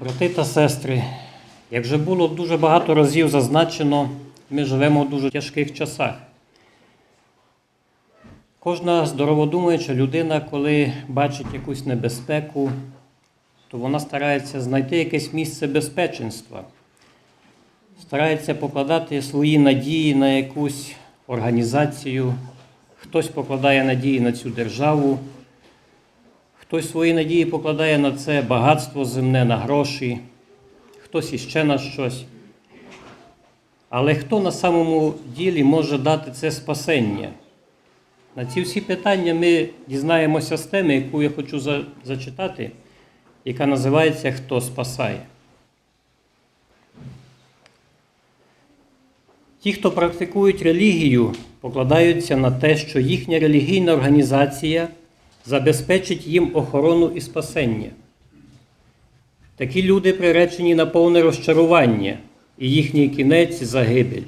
Брати та сестри, як вже було дуже багато разів зазначено, ми живемо в дуже тяжких часах. Кожна здороводумуюча людина, коли бачить якусь небезпеку, то вона старається знайти якесь місце безпеченства, старається покладати свої надії на якусь організацію, хтось покладає надії на цю державу, хтось свої надії покладає на це багатство земне, на гроші, хтось іще на щось. Але хто на самому ділі може дати це спасення? На ці всі питання ми дізнаємося з теми, яку я хочу за- зачитати, яка називається Хто спасає. Ті, хто практикують релігію, покладаються на те, що їхня релігійна організація забезпечить їм охорону і спасення. Такі люди приречені на повне розчарування, і їхній кінець загибель.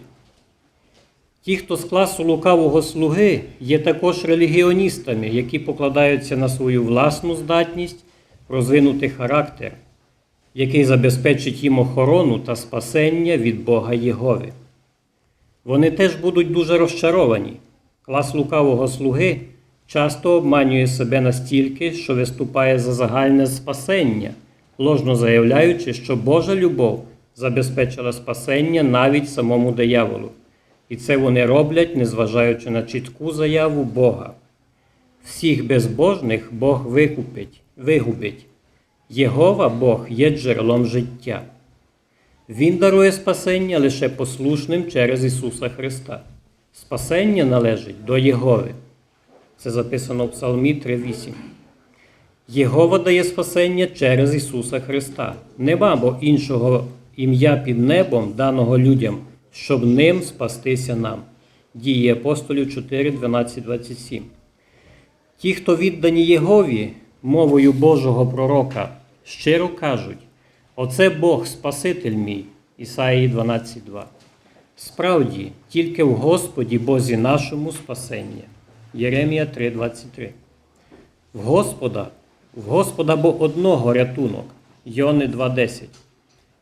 Ті, хто з класу лукавого слуги, є також релігіоністами, які покладаються на свою власну здатність розвинути характер, який забезпечить їм охорону та спасення від Бога Єгови. Вони теж будуть дуже розчаровані. Клас лукавого слуги часто обманює себе настільки, що виступає за загальне спасення, ложно заявляючи, що Божа любов забезпечила спасення навіть самому дияволу. І це вони роблять, незважаючи на чітку заяву Бога. Всіх безбожних Бог викупить, вигубить. Єгова Бог є джерелом життя. Він дарує спасення лише послушним через Ісуса Христа. Спасення належить до Єгови. Це записано в Псалмі 3.8. Єгова дає спасення через Ісуса Христа. Нема бо іншого ім'я під небом, даного людям, щоб ним спастися нам. Дії апостолів 4, 12, 27. Ті, хто віддані Єгові, мовою Божого пророка, щиро кажуть: Оце Бог, Спаситель мій, Ісаїї 12.2. Справді, тільки в Господі Бозі нашому спасення. Єремія 3.23. В Господа, в Господа бо одного рятунок. Йони 2.10.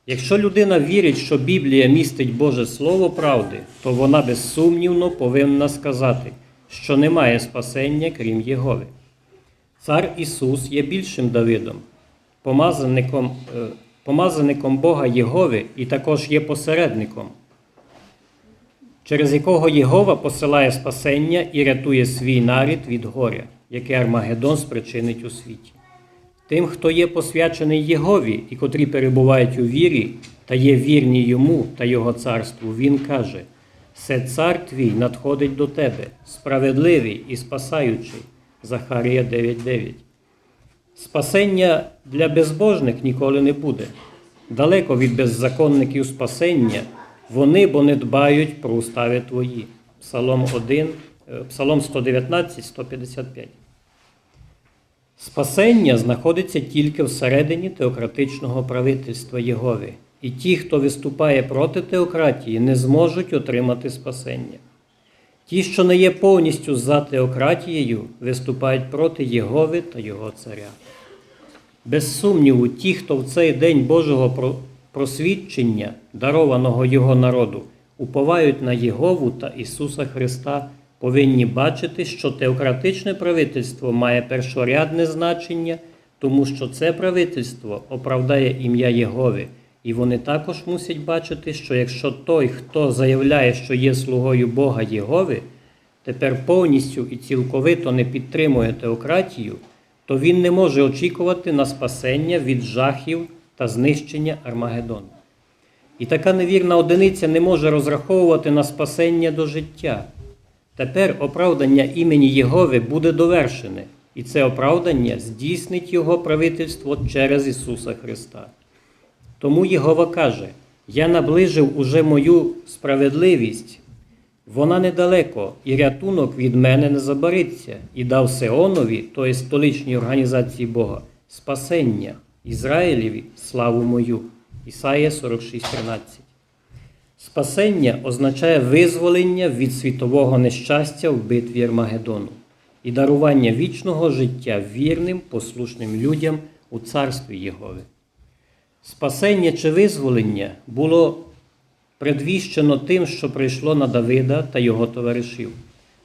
Якщо людина вірить, що Біблія містить Боже Слово правди, то вона безсумнівно повинна сказати, що немає спасення, крім Єгови. Цар Ісус є більшим Давидом, помазаником, е, помазаником Бога Єгови і також є посередником, через якого Єгова посилає спасення і рятує свій нарід від горя, яке Армагеддон спричинить у світі. Тим, хто є посвячений Єгові і котрі перебувають у вірі та є вірні йому та його царству, він каже: Се цар твій надходить до тебе, справедливий і спасаючий. Захарія 9.9. Спасення для безбожних ніколи не буде. Далеко від беззаконників спасення, вони бо не дбають про устави твої. Псалом 1, е, Псалом 119, 155. Спасення знаходиться тільки всередині теократичного правительства Єгови, і ті, хто виступає проти теократії, не зможуть отримати спасення. Ті, що не є повністю за теократією, виступають проти Єгови та його царя. Без сумніву, ті, хто в цей день Божого просвідчення, дарованого Його народу, уповають на Єгову та Ісуса Христа, повинні бачити, що теократичне правительство має першорядне значення, тому що це правительство оправдає ім'я Єгови. І вони також мусять бачити, що якщо той, хто заявляє, що є слугою Бога Єгови, тепер повністю і цілковито не підтримує теократію, то він не може очікувати на спасення від жахів та знищення Армагеддону. І така невірна одиниця не може розраховувати на спасення до життя. Тепер оправдання імені Єгови буде довершене, і це оправдання здійснить його правительство через Ісуса Христа. Тому Єгова каже: Я наближив уже мою справедливість, вона недалеко, і рятунок від мене не забариться, і дав Сеонові, тобто столичній організації Бога, спасення Ізраїлеві славу мою. Ісаїя 46:13. Спасення означає визволення від світового нещастя в битві Армагеддону і дарування вічного життя вірним, послушним людям у царстві Єгови. Спасення чи визволення було предвіщено тим, що прийшло на Давида та його товаришів.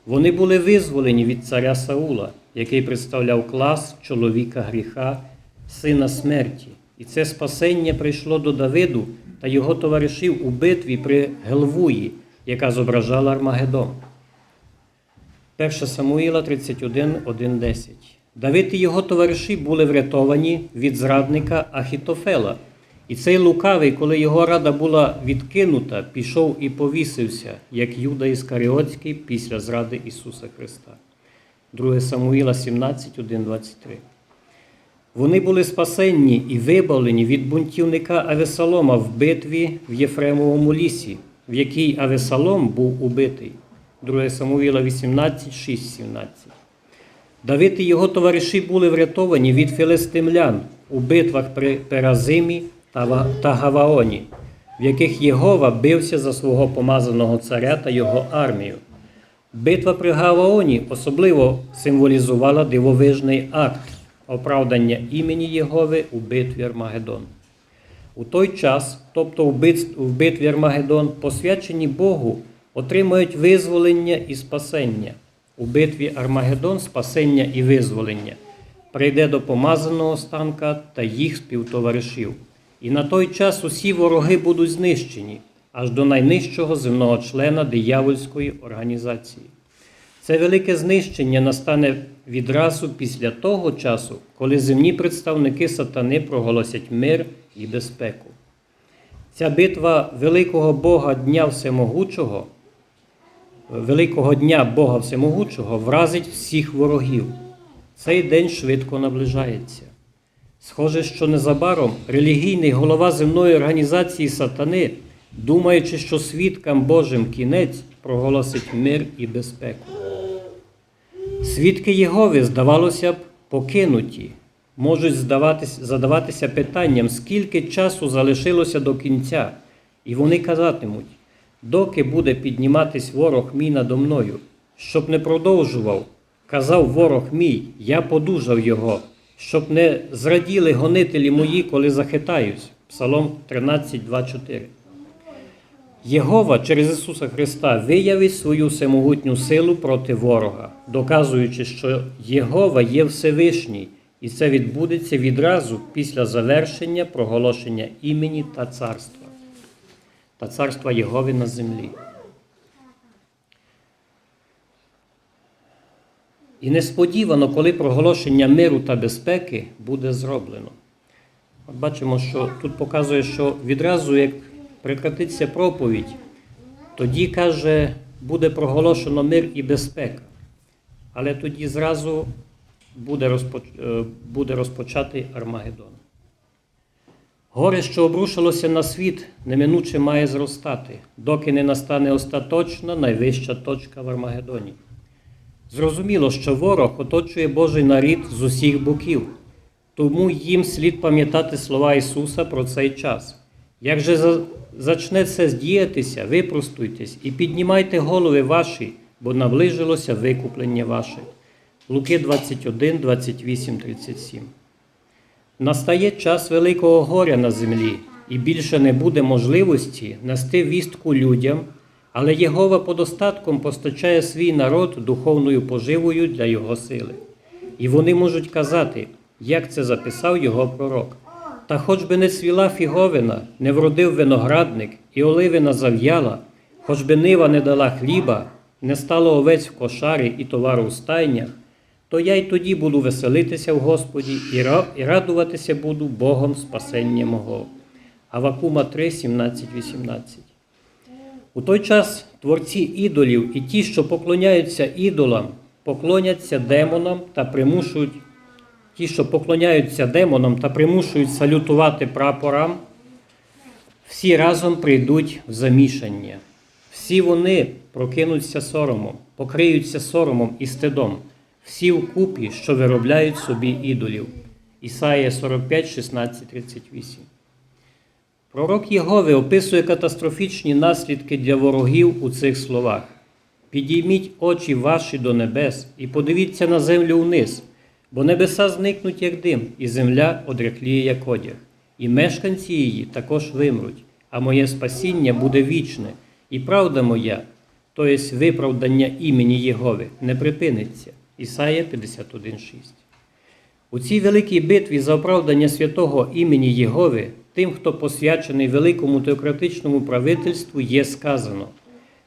Вони були визволені від царя Саула, який представляв клас чоловіка гріха, сина смерті. І це спасення прийшло до Давиду та його товаришів у битві при Гелвуї, яка зображала Армагеддон. 1 Самуїла 31, 1, 10. Давид і його товариші були врятовані від зрадника Ахітофела. І цей лукавий, коли його рада була відкинута, пішов і повісився, як Юда Іскаріотський після зради Ісуса Христа. 2 Самуїла 17, 1, 23. Вони були спасенні і вибавлені від бунтівника Авесалома в битві в Єфремовому лісі, в якій Авесалом був убитий. 2 Самуїла 18, 6, 17. Давид і його товариші були врятовані від філистимлян у битвах при Перазимі та Гаваоні, в яких Єгова бився за свого помазаного царя та його армію. Битва при Гаваоні особливо символізувала дивовижний акт оправдання імені Єгови у битві Армагеддон. У той час, тобто в битві Армагеддон, посвячені Богу отримають визволення і спасення. У битві Армагеддон спасення і визволення прийде до помазаного станка та їх співтоваришів. І на той час усі вороги будуть знищені аж до найнижчого земного члена диявольської організації. Це велике знищення настане відразу після того часу, коли земні представники сатани проголосять мир і безпеку. Ця битва великого Бога Дня Всемогучого, великого дня Бога Всемогучого вразить всіх ворогів. Цей день швидко наближається. Схоже, що незабаром релігійний голова земної організації сатани, думаючи, що свідкам Божим кінець, проголосить мир і безпеку. Свідки Єгови, здавалося б, покинуті, можуть задаватися питанням, скільки часу залишилося до кінця, і вони казатимуть, доки буде підніматись ворог мій надо мною, щоб не продовжував, казав ворог мій, я подужав його, щоб не зраділи гонителі мої, коли захитаюсь. Псалом 13, 2, 4. Єгова через Ісуса Христа виявить свою всемогутню силу проти ворога, доказуючи, що Єгова є Всевишній, і це відбудеться відразу після завершення проголошення імені та царства та царства Єгови на землі. І несподівано, коли проголошення миру та безпеки буде зроблено. От бачимо, що тут показує, що відразу, як прекратиться проповідь, тоді каже, буде проголошено мир і безпека. Але тоді зразу буде, розпоч... е, буде розпочатий Армагеддон. Горе, що обрушилося на світ, неминуче має зростати, доки не настане остаточна найвища точка в Армагеддоні. Зрозуміло, що ворог оточує Божий нарід з усіх боків, тому їм слід пам'ятати слова Ісуса про цей час. Як же зачне це здіятися, випростуйтесь і піднімайте голови ваші, бо наближилося викуплення ваше. Луки 21, 28, 37. Настає час великого горя на землі, і більше не буде можливості нести вістку людям, але Єгова подостатком постачає свій народ духовною поживою для його сили. І вони можуть казати, як це записав його пророк. Та хоч би не цвіла фіговина, не вродив виноградник, і оливина зав'яла, хоч би нива не дала хліба, не стало овець в кошарі і товару в стайнях, то я й тоді буду веселитися в Господі і радуватися буду Богом спасення мого. Авакума 3, 17, 18. У той час творці ідолів і ті, що поклоняються ідолам, поклоняться демонам та примушують ті, що поклоняються демонам та примушують салютувати прапорам, всі разом прийдуть в замішання. Всі вони прокинуться соромом, покриються соромом і стидом, всі вкупі, що виробляють собі ідолів. Ісаїя 45, 16, 38. Пророк Єгови описує катастрофічні наслідки для ворогів у цих словах. Підійміть очі ваші до небес і подивіться на землю вниз, бо небеса зникнуть, як дим, і земля одряхліє, як одяг. і мешканці її також вимруть, а моє спасіння буде вічне, і правда моя, тобто виправдання імені Єгови, не припиниться. Ісая 51.6. У цій великій битві за оправдання святого імені Єгови, тим, хто посвячений великому теократичному правительству, є сказано: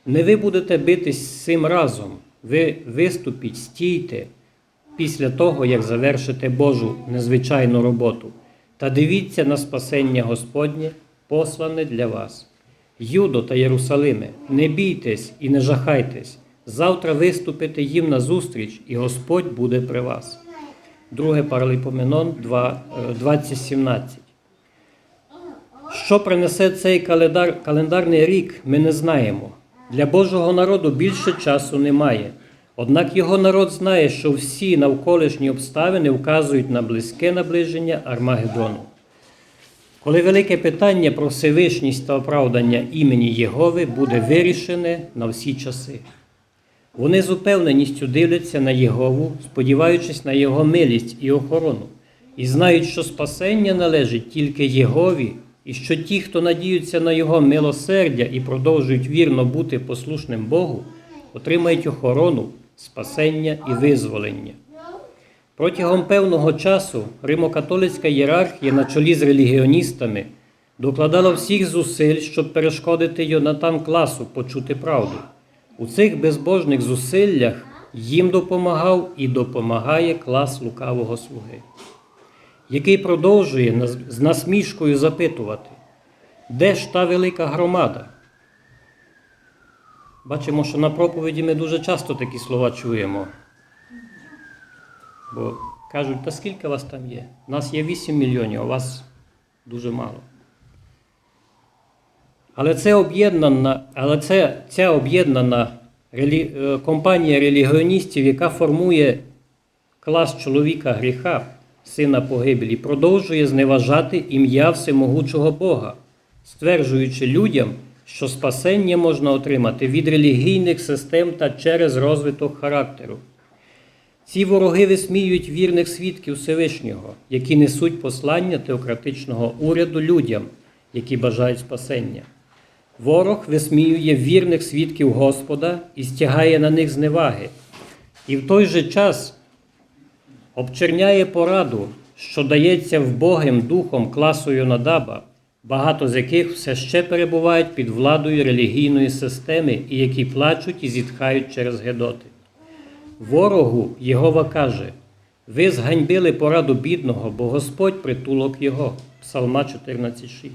не ви будете битись цим разом, ви виступіть, стійте після того, як завершите Божу незвичайну роботу, та дивіться на спасення Господнє, послане для вас. Юдо та Єрусалиме, не бійтесь і не жахайтесь. Завтра виступите їм назустріч, і Господь буде при вас. Друге Паралипоменон 2, е, 20.17. Що принесе цей календар, календарний рік, ми не знаємо. Для Божого народу більше часу немає. Однак його народ знає, що всі навколишні обставини вказують на близьке наближення Армагеддону. Коли велике питання про Всевишність та оправдання імені Єгови буде вирішене на всі часи. Вони з упевненістю дивляться на Єгову, сподіваючись на Його милість і охорону, і знають, що спасення належить тільки Єгові, і що ті, хто надіються на Його милосердя і продовжують вірно бути послушним Богу, отримають охорону, спасення і визволення. Протягом певного часу римокатолицька ієрархія на чолі з релігіоністами докладала всіх зусиль, щоб перешкодити юнатам класу почути правду. У цих безбожних зусиллях їм допомагав і допомагає клас лукавого слуги, який продовжує з насмішкою запитувати, де ж та велика громада? Бачимо, що на проповіді ми дуже часто такі слова чуємо. Бо кажуть, та скільки вас там є? У нас є 8 мільйонів, а вас дуже мало. Але це об'єднана, але це ця об'єднана релі, е, компанія релігіоністів, яка формує клас чоловіка гріха, сина погибелі, продовжує зневажати ім'я всемогучого Бога, стверджуючи людям, що спасення можна отримати від релігійних систем та через розвиток характеру. Ці вороги висміюють вірних свідків Всевишнього, які несуть послання теократичного уряду людям, які бажають спасення. Ворог висміює вірних свідків Господа і стягає на них зневаги. І в той же час обчерняє пораду, що дається вбогим духом класу Йонадаба, багато з яких все ще перебувають під владою релігійної системи і які плачуть і зітхають через Гедоти. Ворогу Єгова каже: ви зганьбили пораду бідного, бо Господь притулок його. Псалма 14.6.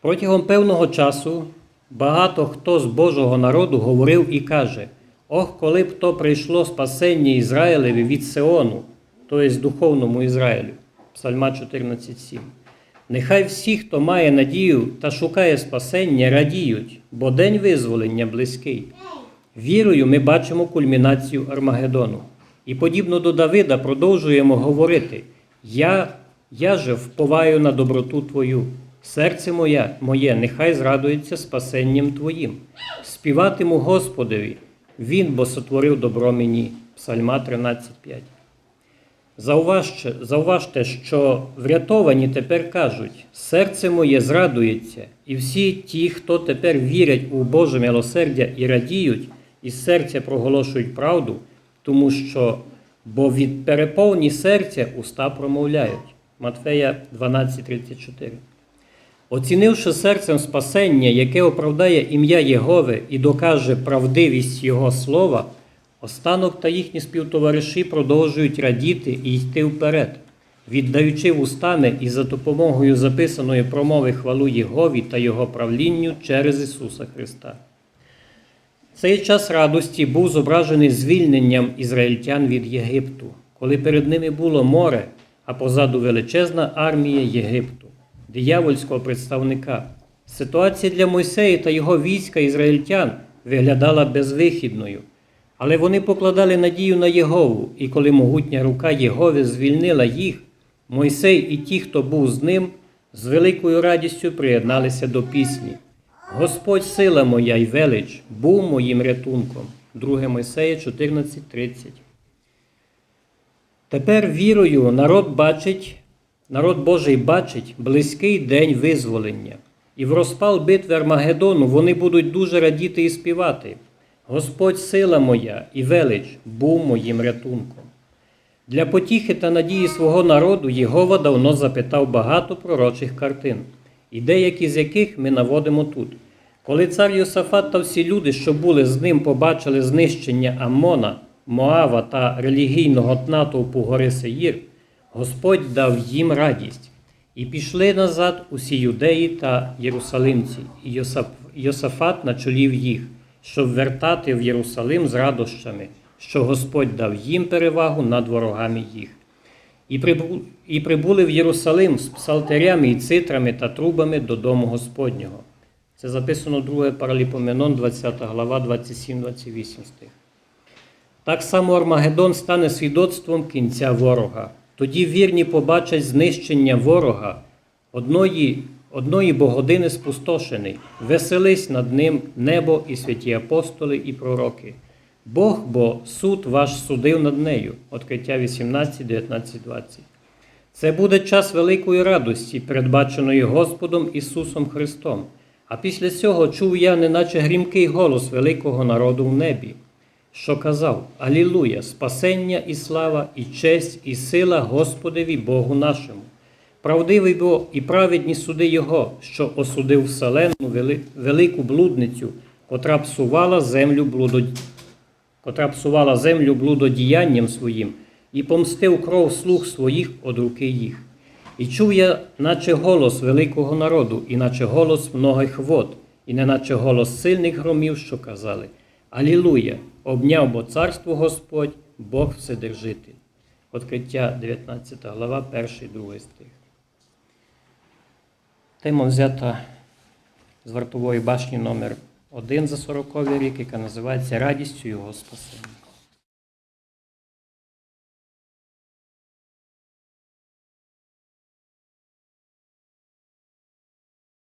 Протягом певного часу багато хто з Божого народу говорив і каже: Ох, коли б то прийшло спасення Ізраїлеві від Сеону, тобто духовному Ізраїлю. Псальма 14.7. Нехай всі, хто має надію та шукає спасення, радіють, бо день визволення близький. Вірою ми бачимо кульмінацію Армагеддону. І подібно до Давида продовжуємо говорити: Я, я же вповаю на доброту Твою. Серце моє, моє нехай зрадується спасенням Твоїм. Співатиму Господові, Він бо сотворив добро мені. Псальма 13.5. Зауважте, зауважте, що врятовані тепер кажуть, серце моє зрадується, і всі ті, хто тепер вірять у Боже милосердя і радіють, із серця проголошують правду, тому що бо від переповні серця уста промовляють. Матфея 12.34. Оцінивши серцем спасення, яке оправдає ім'я Єгови і докаже правдивість Його слова, останок та їхні співтовариші продовжують радіти і йти вперед, віддаючи в і за допомогою записаної промови хвалу Єгові та Його правлінню через Ісуса Христа. Цей час радості був зображений звільненням ізраїльтян від Єгипту, коли перед ними було море, а позаду величезна армія Єгипту, диявольського представника. Ситуація для Мойсея та його війська ізраїльтян виглядала безвихідною, але вони покладали надію на Єгову, і коли могутня рука Єгови звільнила їх, Мойсей і ті, хто був з ним, з великою радістю приєдналися до пісні. Господь сила моя й велич, був моїм рятунком. 2 Мойсея 14.30. Тепер вірою народ бачить народ Божий бачить близький день визволення, і в розпал битви Армагеддону вони будуть дуже радіти і співати. Господь сила моя і велич був моїм рятунком. Для потіхи та надії свого народу Єгова давно запитав багато пророчих картин, і деякі з яких ми наводимо тут. Коли цар Йосафат та всі люди, що були з ним, побачили знищення Аммона, Моава та релігійного натовпу гори Сеїр, Господь дав їм радість. І пішли назад усі юдеї та єрусалимці, і Йосаф, Йосафат начолів їх, щоб вертати в Єрусалим з радощами, що Господь дав їм перевагу над ворогами їх. І, прибу, і прибули в Єрусалим з псалтерями і цитрами та трубами додому Господнього. Це записано 2 Параліпоменон, 20 глава, 27-28 стих. Так само Армагеддон стане свідоцтвом кінця ворога. Тоді вірні побачать знищення ворога, одної, одної богодини спустошений, веселись над ним небо і святі апостоли і пророки. Бог бо суд ваш судив над нею. Откриття 18, 19, 20. Це буде час великої радості, передбаченої Господом Ісусом Христом. А після цього чув я, неначе грімкий голос великого народу в небі, що казав: Алілуя, спасення і слава, і честь, і сила Господеві Богу нашому. Правдивий бо і праведні суди Його, що осудив вселенну велику блудницю, котра псувала землю блудо... котра псувала землю блудодіянням своїм, і помстив кров слуг своїх од руки їх. І чув я, наче голос великого народу, і наче голос многих вод, і не наче голос сильних громів, що казали: Алілуя! Обняв бо царство Господь, Бог Вседержитель. Откриття 19 глава, 1 2 стих. Тема взята з вартової башні номер 1 за 40 рік, яка називається Радістю Його спасення.